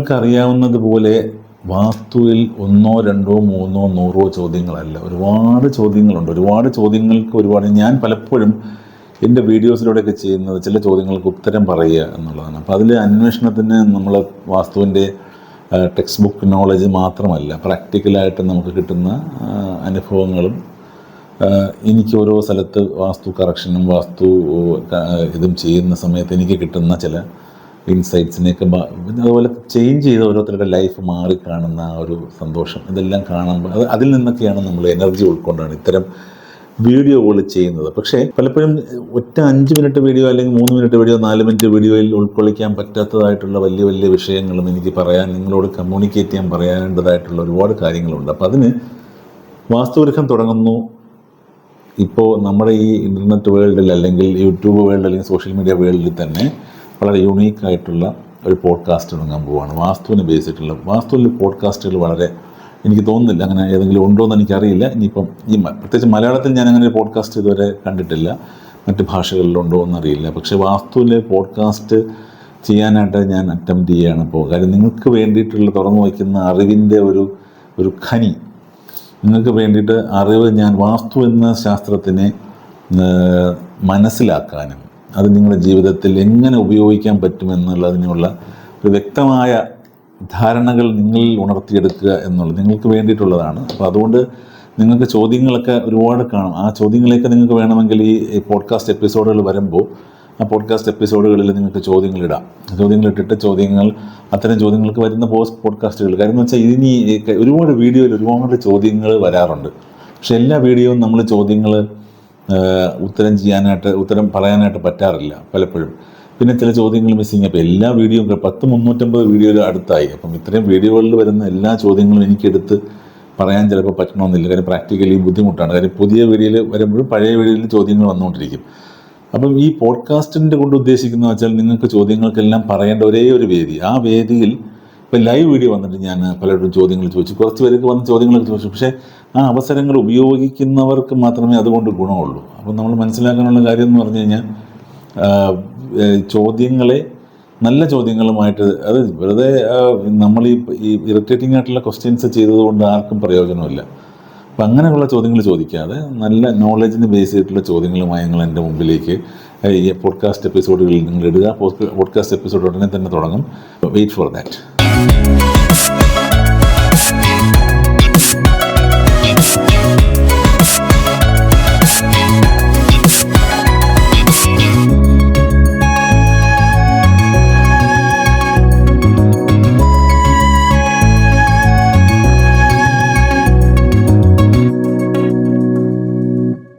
നിങ്ങൾക്കറിയാവുന്നതുപോലെ വാസ്തുവിൽ ഒന്നോ രണ്ടോ മൂന്നോ നൂറോ ചോദ്യങ്ങളല്ല. ഒരുപാട് ചോദ്യങ്ങളുണ്ട്. ഒരുപാട് ചോദ്യങ്ങൾക്ക് ഒരുപാട് ഞാൻ പലപ്പോഴും എന്റെ വീഡിയോസിലൂടെയൊക്കെ ചെയ്യുന്നത് ചില ചോദ്യങ്ങൾക്ക് ഉത്തരം പറയുക എന്നുള്ളതാണ്. അപ്പോൾ അതിൽ അന്വേഷണത്തിന് നമ്മൾ വാസ്തുവിന്റെ ടെക്സ്റ്റ് ബുക്ക് നോളജ് മാത്രമല്ല പ്രാക്ടിക്കലായിട്ട് നമുക്ക് കിട്ടുന്ന അനുഭവങ്ങളും എനിക്ക് ഓരോ സ്ഥലത്ത് വാസ്തു കറക്ഷനും വാസ്തു ഇതും ചെയ്യുന്ന സമയത്ത് എനിക്ക് കിട്ടുന്ന ചില ഇൻസൈറ്റ്സിനെയൊക്കെ പിന്നെ അതുപോലെ ചേഞ്ച് ചെയ്ത് ഓരോരുത്തരുടെ ലൈഫ് മാറി കാണുന്ന ആ ഒരു സന്തോഷം. ഇതെല്ലാം കാണുമ്പോൾ അത് അതിൽ നിന്നൊക്കെയാണ് നമ്മൾ എനർജി ഉൾക്കൊണ്ടാണ് ഇത്തരം വീഡിയോകൾ ചെയ്യുന്നത്. പക്ഷേ പലപ്പോഴും ഒറ്റ അഞ്ച് മിനിറ്റ് വീഡിയോ അല്ലെങ്കിൽ മൂന്ന് മിനിറ്റ് വീഡിയോ നാല് മിനിറ്റ് വീഡിയോയിൽ ഉൾക്കൊള്ളിക്കാൻ പറ്റാത്തതായിട്ടുള്ള വലിയ വലിയ വിഷയങ്ങളും എനിക്ക് പറയാൻ നിങ്ങളോട് കമ്മ്യൂണിക്കേറ്റ് ചെയ്യാൻ പറയേണ്ടതായിട്ടുള്ള ഒരുപാട് കാര്യങ്ങളുണ്ട്. അപ്പോൾ അതിന് വാസ്തുവിരുദ്ധം തുടങ്ങുന്നു. ഇപ്പോൾ നമ്മുടെ ഈ ഇന്റർനെറ്റ് വേൾഡിൽ അല്ലെങ്കിൽ യൂട്യൂബ് വേൾഡ് അല്ലെങ്കിൽ സോഷ്യൽ മീഡിയ വേൾഡിൽ തന്നെ വളരെ യുണീക്കായിട്ടുള്ള ഒരു പോഡ്കാസ്റ്റ് തുടങ്ങാൻ പോവുകയാണ് വാസ്തുവിനെ ബേസ് വാസ്തുവിൽ പോഡ്കാസ്റ്റുകൾ വളരെ എനിക്ക് തോന്നുന്നില്ല. അങ്ങനെ ഏതെങ്കിലും ഉണ്ടോ എന്ന് എനിക്കറിയില്ല. ഇനിയിപ്പം ഈ പ്രത്യേകിച്ച് മലയാളത്തിൽ ഞാൻ അങ്ങനെ ഒരു പോഡ്കാസ്റ്റ് ഇതുവരെ കണ്ടിട്ടില്ല. മറ്റ് ഭാഷകളിലുണ്ടോ എന്നറിയില്ല പക്ഷേ വാസ്തുവിലെ പോഡ്കാസ്റ്റ് ചെയ്യാനായിട്ട് ഞാൻ അറ്റംപ്റ്റ് ചെയ്യുകയാണ് ഇപ്പോൾ. കാര്യം നിങ്ങൾക്ക് വേണ്ടിയിട്ടുള്ള തുറന്നു വയ്ക്കുന്ന അറിവിന്റെ ഒരു ഒരു ഖനി. നിങ്ങൾക്ക് വേണ്ടിയിട്ട് അറിവ് ഞാൻ വാസ്തു എന്ന ശാസ്ത്രത്തിനെ മനസ്സിലാക്കാനും അത് നിങ്ങളുടെ ജീവിതത്തിൽ എങ്ങനെ ഉപയോഗിക്കാൻ പറ്റുമെന്നുള്ളതിനുള്ള ഒരു വ്യക്തമായ ധാരണകൾ നിങ്ങളിൽ ഉണർത്തിയെടുക്കുക എന്നുള്ളത് നിങ്ങൾക്ക് വേണ്ടിയിട്ടുള്ളതാണ്. അപ്പോൾ അതുകൊണ്ട് നിങ്ങൾക്ക് ചോദ്യങ്ങളൊക്കെ ഒരുപാട് കാണും. ആ ചോദ്യങ്ങളെയൊക്കെ നിങ്ങൾക്ക് വേണമെങ്കിൽ ഈ പോഡ്കാസ്റ്റ് എപ്പിസോഡുകൾ വരുമ്പോൾ ആ പോഡ്കാസ്റ്റ് എപ്പിസോഡുകളിൽ നിങ്ങൾക്ക് ചോദ്യങ്ങൾ ഇട്ടിട്ട് ചോദ്യങ്ങൾ അത്തരം ചോദ്യങ്ങൾക്ക് വരുന്ന പോസ്റ്റ് പോഡ്കാസ്റ്റുകൾ കാര്യം എന്ന് വെച്ചാൽ ഇനി ഒരുപാട് വീഡിയോയിൽ ഒരുപാട് ചോദ്യങ്ങൾ വരാറുണ്ട്. പക്ഷെ എല്ലാ വീഡിയോയും നമ്മൾ ചോദ്യങ്ങൾ ഉത്തരം ചെയ്യാനായിട്ട് ഉത്തരം പറയാനായിട്ട് പറ്റാറില്ല പലപ്പോഴും. പിന്നെ ചില ചോദ്യങ്ങൾ മിസ്സിങ് അപ്പോൾ എല്ലാ വീഡിയോയും പത്ത് മുന്നൂറ്റമ്പത് വീഡിയോയിൽ അടുത്തായി. അപ്പം ഇത്രയും വീഡിയോകളിൽ വരുന്ന എല്ലാ ചോദ്യങ്ങളും എനിക്കെടുത്ത് പറയാൻ ചിലപ്പോൾ പറ്റണമെന്നില്ല. കാര്യം പ്രാക്ടിക്കലി ബുദ്ധിമുട്ടാണ്. കാര്യം പുതിയ വീഡിയോയിൽ വരുമ്പോഴും പഴയ വീഡിയോയിൽ ചോദ്യങ്ങൾ വന്നുകൊണ്ടിരിക്കും. അപ്പം ഈ പോഡ്കാസ്റ്റിന്റെ കൊണ്ട് ഉദ്ദേശിക്കുന്നത് വെച്ചാൽ നിങ്ങൾക്ക് ചോദ്യങ്ങൾക്കെല്ലാം പറയേണ്ട ഒരേ ഒരു വേദി. ആ വേദിയിൽ ഇപ്പം ലൈവ് വീഡിയോ വന്നിട്ട് ഞാൻ പലരോടും ചോദ്യങ്ങൾ ചോദിച്ചു. കുറച്ച് പേർക്ക് വന്ന് ചോദ്യങ്ങളൊക്കെ ചോദിച്ചു. പക്ഷേ ആ അവസരങ്ങൾ ഉപയോഗിക്കുന്നവർക്ക് മാത്രമേ അതുകൊണ്ട് ഗുണമുള്ളൂ. അപ്പം നമ്മൾ മനസ്സിലാക്കാനുള്ള കാര്യം എന്ന് പറഞ്ഞു കഴിഞ്ഞാൽ ചോദ്യങ്ങളെ നല്ല ചോദ്യങ്ങളുമായിട്ട് അത് വെറുതെ നമ്മൾ ഈ ഈ ഇറിറ്റേറ്റിംഗ് ആയിട്ടുള്ള ക്വസ്റ്റ്യൻസ് ചെയ്തതുകൊണ്ട് ആർക്കും പ്രയോജനമില്ല. അപ്പം അങ്ങനെയുള്ള ചോദ്യങ്ങൾ ചോദിക്കാതെ നല്ല നോളജിന് ബേസ് ചെയ്തിട്ടുള്ള ചോദ്യങ്ങളുമായി നിങ്ങൾ എന്റെ മുമ്പിലേക്ക് ഈ പോഡ്കാസ്റ്റ് എപ്പിസോഡുകളിൽ നിങ്ങൾ ഇടുക. പോഡ്കാസ്റ്റ് എപ്പിസോഡ് ഉടനെ തന്നെ തുടങ്ങും. Wait for that Thank